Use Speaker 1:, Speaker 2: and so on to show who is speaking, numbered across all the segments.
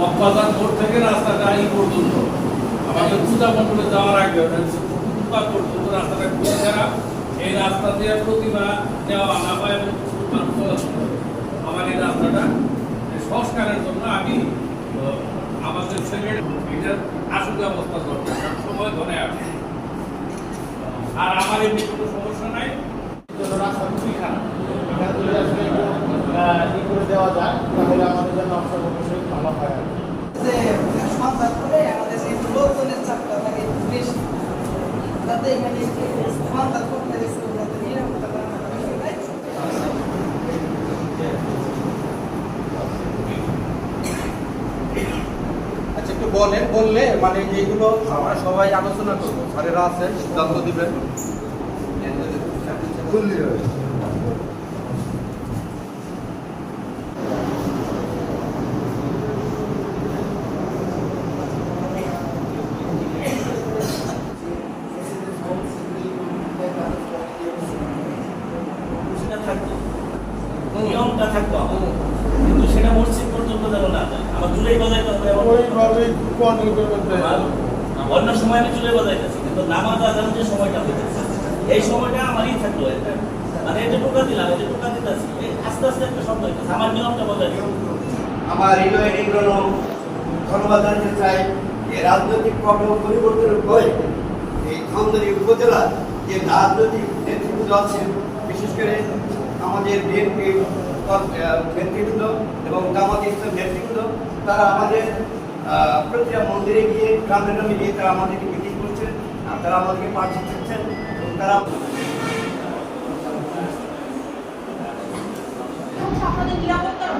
Speaker 1: মকবাজার মোড় থেকে রাস্তাটা এই পর্যন্ত। আমাদের পূজা মণ্ডপে যাওয়ার আগে ফুটপাত পর্যন্ত রাস্তাটা খুবই খারাপ। এই রাস্তা দিয়ে প্রতিমা নেওয়া আনা হয় এবং ফুটপাত। আমার এই রাস্তাটা সংস্কারের জন্য আমি আমাদের এটার আসল ব্যবস্থা দরকার সময় ধরে আসে আর আমার এমনি কোনো সমস্যা নাই।
Speaker 2: রাস্তা খুবই খারাপ। এটা যদি দেওয়া যায়, তাহলে আমাদের জন্য অবশ্যই অবশ্যই ভালো হয় আর কি।
Speaker 3: যে সন্তান করে আমাদের সেই লোকজনের চাপটা থাকে বেশি যাতে মানে সন্তান করতে গেছে যাতে নিরাপত্তা করা হয়
Speaker 4: আচ্ছা একটু বলেন বললে মানে যেগুলো আমরা সবাই আলোচনা করব। স্যারেরা আছে সিদ্ধান্ত দিবেন
Speaker 5: সেটা থাকতো নিয়মটা থাকতো আমার। কিন্তু সেটা মসজিদ পর্যন্ত যেন না যায় আমার জুলাই বাজাইতে হবে এমন
Speaker 2: ওইভাবে কোয়ার্ডিনেট করবেন তো
Speaker 5: আমার অন্য সময় আমি জুলাই বাজাইতেছি কিন্তু নামাজ আজান যে সময়টা হইতেছে, এই সময়টা আমারই থাকল এটা মানে এটা টোকা দিলাম এটা টোকা দিতেছি আস্তে আস্তে একটা শব্দ হইতেছে, আমার নিয়মটা বজায়
Speaker 6: আমার হৃদয় নিগ্রহ ধন্যবাদ জানাতে চাই এই রাজনৈতিক পটল পরিবর্তনের পরে এই ধনদারি উপজেলা যে রাজনৈতিক নেতৃবৃন্দ আছেন, বিশেষ করে আমাদের বিএনপি নেতৃবৃন্দ এবং জামাত ইসলাম নেতৃবৃন্দ, তারা আমাদের প্রতিটা মন্দিরে গিয়ে গ্রামে গ্রামে গিয়ে তারা আমাদেরকে মিটিং করছেন আর তারা আমাদেরকে পাঠিয়ে দিচ্ছেন এবং তারা
Speaker 7: নিরাপত্তার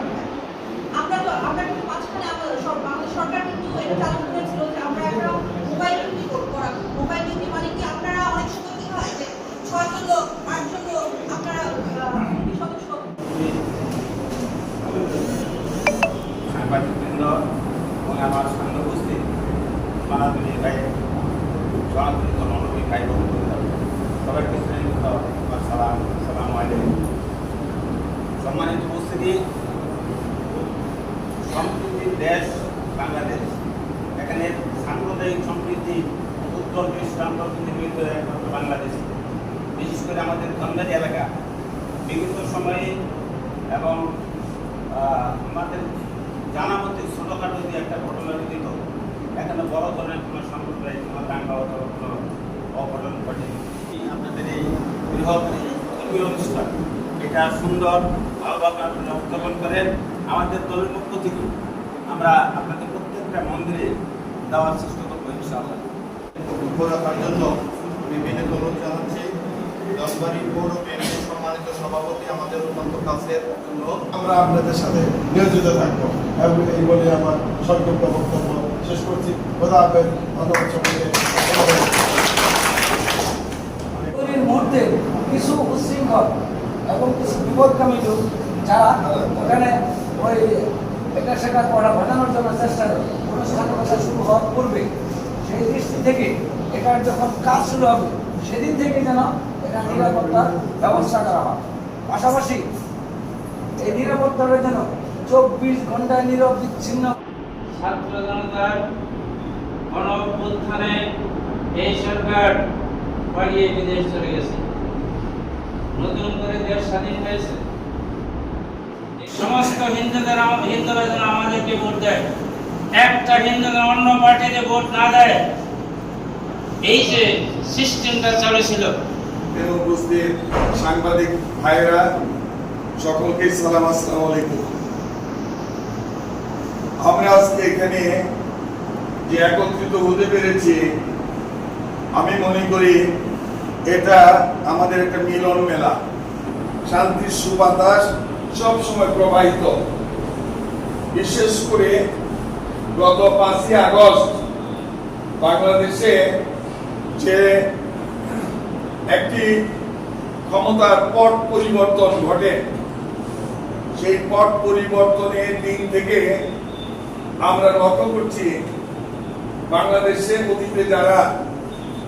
Speaker 7: অভাব। আমরা
Speaker 8: সামনে উপস্থিত। মানাতুলি ভাই সনাতনী ধর্মাবলী ভাই সবাইকে শ্রেণীভূত আমার সালাম সালাম আলাইকুম। সম্মানিত উপস্থিতি সম্প্রীতির দেশ বাংলাদেশ। এখানে সাম্প্রদায়িক সম্প্রীতি, উত্তর খ্রিস্টান প্রকৃতি মিলিত একমাত্র বাংলাদেশ। বিশেষ করে আমাদের ধর্মের এলাকা। বিভিন্ন সময়ে এবং আমাদের জানা মতে ছোটোখাটো যদি একটা ঘটনা দিত এখানে বড় ধরনের কোনো সাম্প্রদায়িক কোনো দাঙ্গা অথবা কোনো অঘটন ঘটে আপনাদের এই বৃহৎ ধর্মীয় অনুষ্ঠান, এটা সুন্দর ভালোভাবে আপনারা উদযাপন করেন আমাদের দলের পক্ষ থেকে আমরা আপনাদের প্রত্যেকটা মন্দিরে দেওয়ার চেষ্টা করব ইনশাআল্লাহ।
Speaker 9: রাখার জন্য বিনীত অনুরোধ জানাচ্ছি। দশবাড়ি পৌর সম্মানিত সভাপতি আমাদের অত্যন্ত কাছের আমরা আপনাদের সাথে নিয়োজিত থাকব। এই বলে আমার সংক্ষিপ্ত বক্তব্য। শেষ করছি খোদা হাফেজ ধন্যবাদ সবাইকে
Speaker 3: মুহূর্তে কিছু উচ্ছৃঙ্খল এবং কিছু বিপদকামী লোক যারা ওখানে ওই এটা সেটা করা ঘটানোর জন্য চেষ্টা করে অনুষ্ঠানের কথা শুরু হওয়ার পূর্বে সেই দৃষ্টি থেকে এটার যখন কাজ শুরু হবে সেদিন থেকে যেন এটা নিরাপত্তার ব্যবস্থা করা হয় পাশাপাশি এই নিরাপত্তার যেন চব্বিশ ঘন্টায় নীরব বিচ্ছিন্ন
Speaker 1: ছাত্র জনতার গণ অভ্যুত্থানে এই সরকার পালিয়ে বিদেশ চলে গেছে। নতুন করে দেশ স্বাধীন হয়েছে। সমস্ত হিন্দুদের হিন্দুরা যেন আমাদেরকে ভোট দেয়। একটা হিন্দু যেন অন্য পার্টিতে ভোট না দেয়। এই যে সিস্টেমটা চলেছিল।
Speaker 9: এবং উপস্থিত সাংবাদিক ভাইরা সকলকে সালাম আসসালামু আলাইকুম আমরা আজকে এখানে যে একত্রিত হতে পেরেছি, আমি মনে করি এটা আমাদের একটা মিলন মেলা। শান্তির সুবাতাস সব সময় প্রবাহিত। বিশেষ করে গত পাঁচই আগস্ট বাংলাদেশে যে একটি ক্ষমতার পট পরিবর্তন ঘটে, সেই পট পরিবর্তনের দিন থেকে আমরা লক্ষ্য করছি বাংলাদেশে অতীতে যারা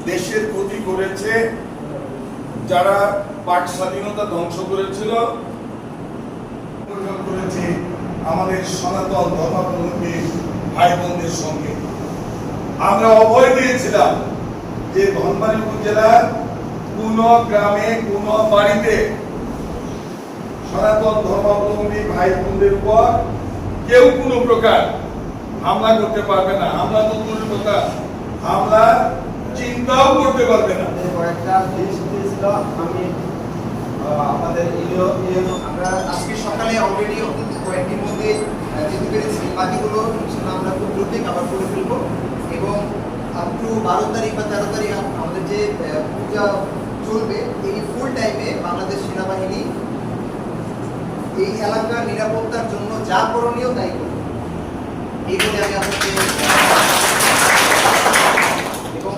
Speaker 9: দেশের ক্ষতি করেছে, যারা পাক স্বাধীনতা ধ্বংস করেছিল করেছে আমাদের সনাতন ধর্মাবলম্বী ভাই বোনদের সঙ্গে। আমরা অভয় দিয়েছিলাম যে ধনবাড়ি উপজেলার কোন গ্রামে, কোন বাড়িতে সনাতন ধর্মাবলম্বী ভাই বোনদের উপর কেউ কোনো প্রকার হামলা করতে পারবে না। হামলা তো দূরের কথা। হামলা চিন্তাও করতে পারবে না।
Speaker 2: আমাদের
Speaker 10: আমরা আজকে সকালে অলরেডি কয়েকটির মধ্যে যেতে পেরেছি, বাকিগুলো আমরা খুব দ্রুতই করে এবং আপ বারো তারিখ বা তেরো তারিখ আমাদের যে পূজা চলবে, এই ফুল টাইমে বাংলাদেশ সেনাবাহিনী এই এলাকার নিরাপত্তার জন্য যা করণীয় তাই করবে।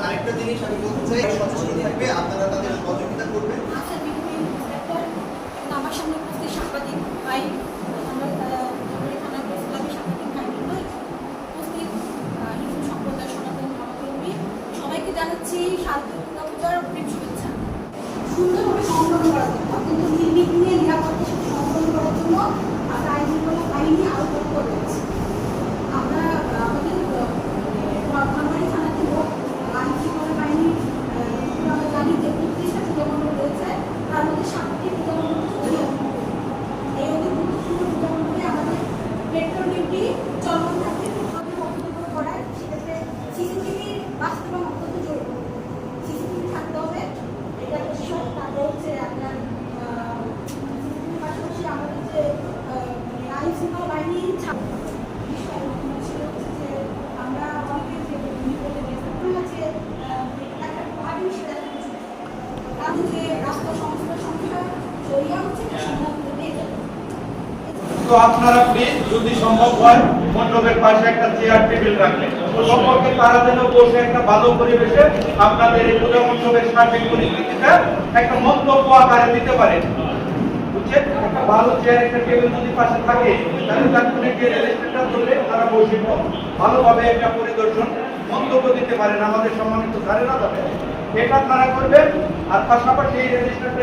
Speaker 10: আরেকটা জিনিস আমি বলতে চাই সচেতন থাকবে আপনারা তাদের সহযোগিতা করবেন।
Speaker 7: আচ্ছা আমার সামনে উপস্থিত সাংবাদিক ভাই আমরা আহ, আমাদের থানা প্রেসক্লাবের সাংবাদিক ভাই বৃন্দ, উপস্থিত আহ, হিন্দু সম্প্রদায় সনাতন ধর্মাবলম্বী সবাইকে জানাচ্ছি শারদীয় দুর্গা পূজার অগ্রিম শুভেচ্ছা সুন্দরভাবে সম্পন্ন করার জন্য কিন্তু নির্বিঘ্নে নিরাপত্তার সাথে সম্পন্ন করার জন্য আমরা আইন শৃঙ্খলা বাহিনী আরও তৎপর রয়েছে আমরা আহ, আমাদের ধানবাড়ি থানাতে হোক আইন শৃঙ্খলা বাহিনী আহ, আমরা জানি যে উনত্রিশটা পূজামণ্ডল রয়েছে তার মধ্যে সাতটি পূজামণ্ডল ছড়িয়ে আছে। এই অতি গুরুত্বপূর্ণ পূজামণ্ডলে আমাদের পেট্রোল ডিউটি চলমান থাকবে আমাদের বক্তব্য করার সেক্ষেত্রে সিসিটিভির বাস্তবায়ন অত্যন্ত জরুরি সিসিটিভি থাকতে হবে এটা বিষয় তারপর হচ্ছে আপনার সিসিটিভির পাশাপাশি আমাদের যে আহ, মানে আইন শৃঙ্খলা বাহিনীর ছাত্র বিষয় ছিল হচ্ছে যে আমরা অনেকের যে বিপদে গেছিলাম হচ্ছে একটা পার্টি হিসেবে কারণ যে রাস্তা সংস্কার সংখ্যা জড়িয়ে হচ্ছে এটা সমাধান করে দিয়ে যাবে
Speaker 4: তো আপনারা প্লিজ যদি সম্ভব হয়, মণ্ডপের পাশে একটা চেয়ার টেবিল রাখলেন। সম্পর্কে তারা যেন বসে একটা ভালো পরিবেশে আপনাদের এই পূজা মণ্ডপের সার্বিক পরিস্থিতিটা একটা মন্তব্য আকারে দিতে পারেন। একটা ভালো চেয়ার একটা টেবিল যদি পাশে থাকে, তাহলে তারপরে যে রেজিস্ট্রেশনটা করলে তারা ভালোভাবে একটা পরিদর্শন, মন্তব্য দিতে পারেন আমাদের সম্মানিত এটা আপনারা করবেন, আর পাশাপাশি এই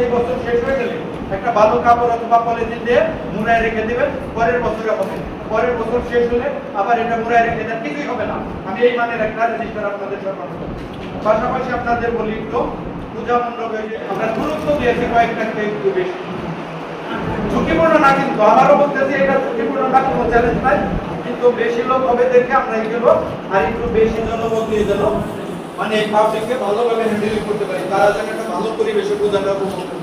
Speaker 4: এই বছর শেষ হয়ে গেলে একটা ভালো কাপড় অথবা পলিথিন দিয়ে মুড়ায় রেখে দিবেন, পরের হবে পরের বছর শেষ হলে আবার এটা মুড়ায় রেখে দেন কিছুই হবে না। আমি এই একটা রেজিস্টার আপনাদের পাশাপাশি আপনাদের বলি একটু, পূজা মণ্ডপে আমরা গুরুত্ব দিয়েছি কয়েকটা একটু বেশি। ঝুঁকিপূর্ণ না কিন্তু আমারও বলতেছি, এটা ঝুঁকিপূর্ণ না, কোনো চ্যালেঞ্জ নাই। কিন্তু বেশি লোক হবে দেখে আমরা এগুলো আর একটু বেশি জনবল দিয়ে যেন মানে পাবলিককে ভালোভাবে হ্যান্ডেল করতে পারি। তারা যেন একটা ভালো পরিবেশে পূজাটা উপভোগ